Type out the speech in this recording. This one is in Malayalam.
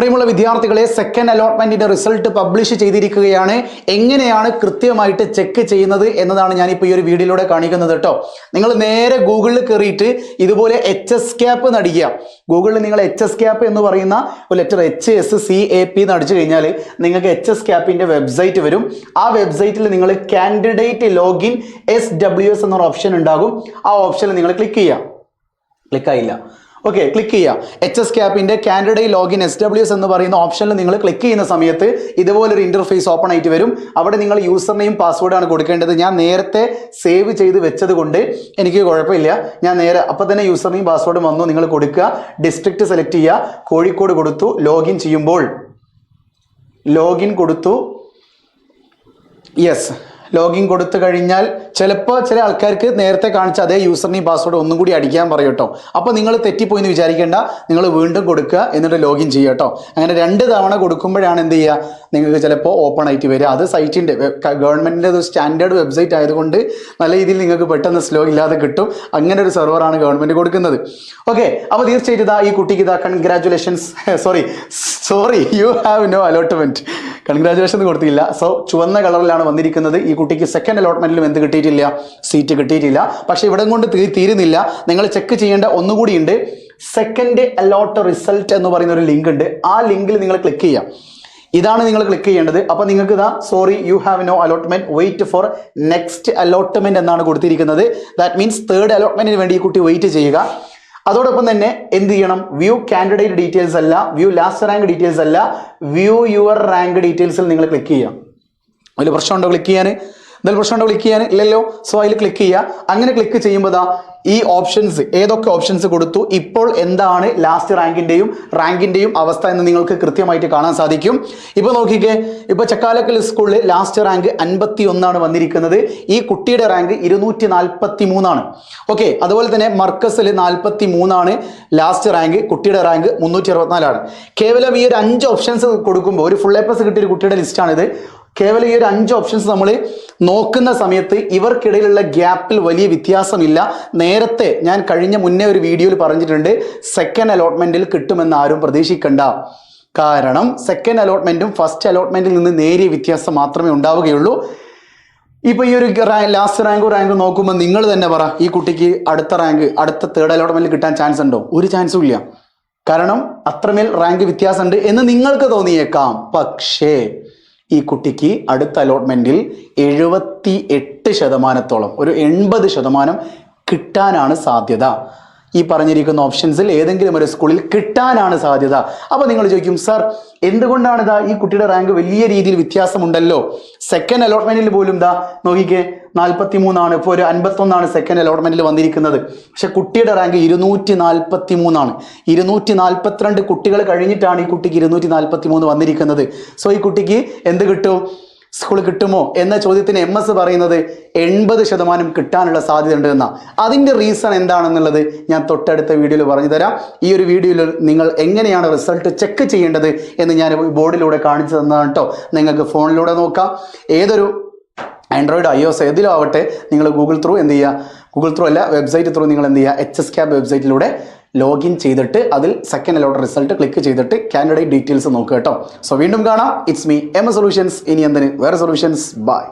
പ്രിയമുള്ള വിദ്യാർത്ഥികളെ സെക്കൻഡ് അലോട്ട്മെന്റിന്റെ റിസൾട്ട് പബ്ലിഷ് ചെയ്തിരിക്കുകയാണ്. എങ്ങനെയാണ് കൃത്യമായിട്ട് ചെക്ക് ചെയ്യുന്നത് എന്നതാണ് ഞാനിപ്പോൾ ഈ ഒരു വീഡിയോയിലൂടെ കാണിക്കുന്നത് കേട്ടോ. നിങ്ങൾ നേരെ ഗൂഗിളിൽ കയറിയിട്ട് ഇതുപോലെ എച്ച് എസ് ക്യാപ്പ് നടിക്കുക. ഗൂഗിളിൽ നിങ്ങൾ എച്ച് എസ് ക്യാപ്പ് എന്ന് പറയുന്ന ഒരു letter H S C A P എന്ന് അടിച്ചു കഴിഞ്ഞാൽ നിങ്ങൾക്ക് എച്ച് എസ് ക്യാപ്പിന്റെ വെബ്സൈറ്റ് വരും. ആ വെബ്സൈറ്റിൽ നിങ്ങൾ candidate login S W S എന്നൊരു ഓപ്ഷൻ ഉണ്ടാകും. ആ ഓപ്ഷനിൽ നിങ്ങൾ ക്ലിക്ക് ചെയ്യുക. ക്ലിക്ക് ആയില്ല. ഓക്കെ ക്ലിക്ക് ചെയ്യുക H S ക്യാപ്പിന്റെ candidate login S W S എന്ന് പറയുന്ന ഓപ്ഷനിൽ നിങ്ങൾ ക്ലിക്ക് ചെയ്യുന്ന സമയത്ത് ഇതുപോലൊരു ഇന്റർഫേസ് ഓപ്പൺ ആയിട്ട് വരും. അവിടെ നിങ്ങൾ യൂസർ നെയിം പാസ്വേഡാണ് കൊടുക്കേണ്ടത്. ഞാൻ നേരത്തെ സേവ് ചെയ്ത് വെച്ചത് കൊണ്ട് എനിക്ക് കുഴപ്പമില്ല. ഞാൻ നേരെ അപ്പോൾ തന്നെ യൂസർ നെയിം പാസ്വേഡും വന്നു. നിങ്ങൾ കൊടുക്കുക. ഡിസ്ട്രിക്ട് സെലക്ട് ചെയ്യുക. കോഴിക്കോട് കൊടുത്തു. ലോഗിൻ ചെയ്യുമ്പോൾ. ലോഗിൻ കൊടുത്തു. യെസ് ലോഗിൻ കൊടുത്തു കഴിഞ്ഞാൽ ചിലപ്പോൾ ചില ആൾക്കാർക്ക് നേരത്തെ കാണിച്ച അതേ യൂസർ നെയിം പാസ്വേഡ് ഒന്നും കൂടി അടിക്കാൻ പറയും കേട്ടോ. അപ്പോൾ നിങ്ങൾ തെറ്റിപ്പോയി എന്ന് വിചാരിക്കേണ്ട. നിങ്ങൾ വീണ്ടും കൊടുക്കുക എന്നിട്ട് ലോഗിൻ ചെയ്യുക കേട്ടോ. അങ്ങനെ രണ്ട് തവണ കൊടുക്കുമ്പോഴാണ് എന്ത് ചെയ്യുക? നിങ്ങൾക്ക് ചിലപ്പോൾ ഓപ്പൺ ആയിട്ട് വരിക. അത് സൈറ്റിന്റെ ഗവൺമെന്റിന്റെ ഒരു സ്റ്റാൻഡേർഡ് വെബ്സൈറ്റ് ആയതുകൊണ്ട് നല്ല രീതിയിൽ നിങ്ങൾക്ക് പെട്ടെന്ന് സ്ലോ ഇല്ലാതെ കിട്ടും. അങ്ങനെ ഒരു സെർവറാണ് ഗവൺമെന്റ് കൊടുക്കുന്നത്. ഓക്കെ അപ്പോൾ തീർച്ചയായിട്ടും ഇതാ ഈ കുട്ടിക്ക് ഇതാ congratulations sorry sorry you have no allotment congratulation കൊടുത്തില്ല. സോ ചുവന്ന കളറിലാണ് വന്നിരിക്കുന്നത്. ഈ കുട്ടിക്ക് സെക്കൻഡ് അലോട്ട്മെന്റിലും എന്ത് കിട്ടിയിട്ടില്ല? സീറ്റ് കിട്ടിയിട്ടില്ല. പക്ഷെ ഇവിടെ കൊണ്ട് തീരുന്നില്ല. നിങ്ങൾ ചെക്ക് ചെയ്യേണ്ട ഒന്നുകൂടി ഉണ്ട്. സെക്കൻഡ് അലോട്ട് റിസൾട്ട് എന്ന് പറയുന്ന ഒരു ലിങ്ക് ഉണ്ട്. ആ ലിങ്കിൽ നിങ്ങൾ ക്ലിക്ക് ചെയ്യാം. ഇതാണ് നിങ്ങൾ ക്ലിക്ക് ചെയ്യേണ്ടത്. അപ്പോൾ നിങ്ങൾക്ക് ഇതാ sorry you have no allotment wait for next allotment എന്നാണ് കൊടുത്തിരിക്കുന്നത്. ദാറ്റ് മീൻസ് തേർഡ് അലോട്ട്മെന്റിന് വേണ്ടി ഈ കുട്ടി വെയിറ്റ് ചെയ്യുക. അതോടൊപ്പം തന്നെ എന്ത് ചെയ്യണം? വ്യൂ കാൻഡിഡേറ്റ് ഡീറ്റെയിൽസ് അല്ല വ്യൂ ലാസ്റ്റ് റാങ്ക് ഡീറ്റെയിൽസ് അല്ല വ്യൂ യുവർ റാങ്ക് ഡീറ്റെയിൽസിൽ നിങ്ങൾ ക്ലിക്ക് ചെയ്യാം അതിൽ പ്രശ്നമുണ്ടോ ക്ലിക്ക് ചെയ്യാൻ എന്തെങ്കിലും പ്രശ്നമുണ്ടോ ക്ലിക്ക് ചെയ്യാൻ ഇല്ലല്ലോ. സോ അതിൽ ക്ലിക്ക് ചെയ്യുക. അങ്ങനെ ക്ലിക്ക് ചെയ്യുമ്പോൾ ഈ ഓപ്ഷൻസ് ഏതൊക്കെ ഓപ്ഷൻസ് കൊടുത്തു? ഇപ്പോൾ എന്താണ് ലാസ്റ്റ് റാങ്കിന്റെയും റാങ്കിന്റെയും അവസ്ഥ എന്ന് നിങ്ങൾക്ക് കൃത്യമായിട്ട് കാണാൻ സാധിക്കും. ഇപ്പോൾ നോക്കിക്കേ ഇപ്പോൾ ചക്കാലക്കൽ സ്കൂളിൽ ലാസ്റ്റ് റാങ്ക് അൻപത്തി ഒന്നാണ് വന്നിരിക്കുന്നത്. ഈ കുട്ടിയുടെ റാങ്ക് ഇരുന്നൂറ്റി നാൽപ്പത്തി മൂന്നാണ് ഓക്കെ അതുപോലെ തന്നെ മർക്കസിൽ നാൽപ്പത്തി മൂന്നാണ് ലാസ്റ്റ് റാങ്ക് കുട്ടിയുടെ റാങ്ക് മുന്നൂറ്റി അറുപത്തിനാലാണ് കേവലം ഈ ഒരു അഞ്ച് ഓപ്ഷൻസ് കൊടുക്കുമ്പോൾ ഒരു ഫുൾ എ പ്ലസ് കിട്ടിയ ഒരു കുട്ടിയുടെ ലിസ്റ്റാണിത് കേവലം ഈ ഒരു അഞ്ച് ഓപ്ഷൻസ് നമ്മൾ നോക്കുന്ന സമയത്ത് ഇവർക്കിടയിലുള്ള ഗ്യാപ്പിൽ വലിയ വ്യത്യാസമില്ല. നേരത്തെ ഞാൻ കഴിഞ്ഞ മുന്നേ ഒരു വീഡിയോയിൽ പറഞ്ഞിട്ടുണ്ട് സെക്കൻഡ് അലോട്ട്മെന്റിൽ കിട്ടുമെന്ന് ആരും പ്രതീക്ഷിക്കണ്ട. കാരണം സെക്കൻഡ് അലോട്ട്മെന്റും ഫസ്റ്റ് അലോട്ട്മെന്റിൽ നിന്ന് നേരിയ വ്യത്യാസം മാത്രമേ ഉണ്ടാവുകയുള്ളൂ. ഇപ്പൊ ഈ ഒരു ലാസ്റ്റ് റാങ്ക് റാങ്ക് നോക്കുമ്പോൾ നിങ്ങൾ തന്നെ പറ ഈ കുട്ടിക്ക് അടുത്ത റാങ്ക് അടുത്ത തേർഡ് അലോട്ട്മെന്റിൽ കിട്ടാൻ ചാൻസ് ഉണ്ടോ? ഒരു ചാൻസും ഇല്ല. കാരണം അത്രമേൽ റാങ്ക് വ്യത്യാസമുണ്ട് എന്ന് നിങ്ങൾക്ക് തോന്നിയേക്കാം. പക്ഷേ ഈ കുട്ടിക്ക് അടുത്ത അലോട്ട്മെന്റിൽ എഴുപത്തി എട്ട് ശതമാനത്തോളം ഒരു എൺപത് ശതമാനം കിട്ടാനാണ് സാധ്യത. ഈ പറഞ്ഞിരിക്കുന്ന ഓപ്ഷൻസിൽ ഏതെങ്കിലും ഒരു സ്കൂളിൽ കിട്ടാനാണ് സാധ്യത. അപ്പോൾ നിങ്ങൾ ചോദിക്കും സർ എന്തുകൊണ്ടാണ് ഇതാ ഈ കുട്ടിയുടെ റാങ്ക് വലിയ രീതിയിൽ വ്യത്യാസമുണ്ടല്ലോ? സെക്കൻഡ് അലോട്ട്മെന്റിൽ പോലും ഇതാ നോക്കിക്കേ നാൽപ്പത്തി മൂന്നാണ് ഇപ്പോൾ ഒരു അൻപത്തൊന്നാണ് സെക്കൻഡ് അലോട്ട്മെന്റിൽ വന്നിരിക്കുന്നത്. പക്ഷെ കുട്ടിയുടെ റാങ്ക് ഇരുന്നൂറ്റി നാൽപ്പത്തി മൂന്നാണ് ഇരുന്നൂറ്റി നാൽപ്പത്തിരണ്ട് കുട്ടികൾ കഴിഞ്ഞിട്ടാണ് ഈ കുട്ടിക്ക് ഇരുന്നൂറ്റി നാൽപ്പത്തി മൂന്ന് വന്നിരിക്കുന്നത്. സോ ഈ കുട്ടിക്ക് എന്ത് കിട്ടും? സ്കൂൾ കിട്ടുമോ എന്ന ചോദ്യത്തിന് എം എസ് പറയുന്നത് എൺപത് ശതമാനം കിട്ടാനുള്ള സാധ്യത ഉണ്ട് എന്നാ. അതിന്റെ റീസൺ എന്താണെന്നുള്ളത് ഞാൻ തൊട്ടടുത്ത വീഡിയോയിൽ പറഞ്ഞു തരാം ഈ ഒരു വീഡിയോയിൽ നിങ്ങൾ എങ്ങനെയാണ് റിസൾട്ട് ചെക്ക് ചെയ്യേണ്ടത് എന്ന് ഞാൻ ബോർഡിലൂടെ കാണിച്ചു തന്നതാണ് കേട്ടോ നിങ്ങൾക്ക് ഫോണിലൂടെ നോക്കാം. ഏതൊരു ആൻഡ്രോയിഡ് ഐ ഒസ് ഏതിലും ആവട്ടെ നിങ്ങൾ ഗൂഗിൾ ത്രൂ എന്ത് ചെയ്യുക? ഗൂഗിൾ ത്രൂ അല്ല വെബ്സൈറ്റ് ത്രൂ നിങ്ങൾ എന്ത് ചെയ്യുക? എച്ച് എസ് ക്യാബ് വെബ്സൈറ്റിലൂടെ ലോഗിൻ ചെയ്തിട്ട് അതിൽ സെക്കൻഡ് അലോട്ട് റിസൾട്ട് ക്ലിക്ക് ചെയ്തിട്ട് കാൻഡിഡേറ്റ് ഡീറ്റെയിൽസ് നോക്കുക കേട്ടോ. സോ വീണ്ടും കാണാം. ഇറ്റ്സ് മീ എം സൊല്യൂഷൻസ് ഇനി എന്തിന്? വേറെ സൊല്യൂഷൻസ് ബൈ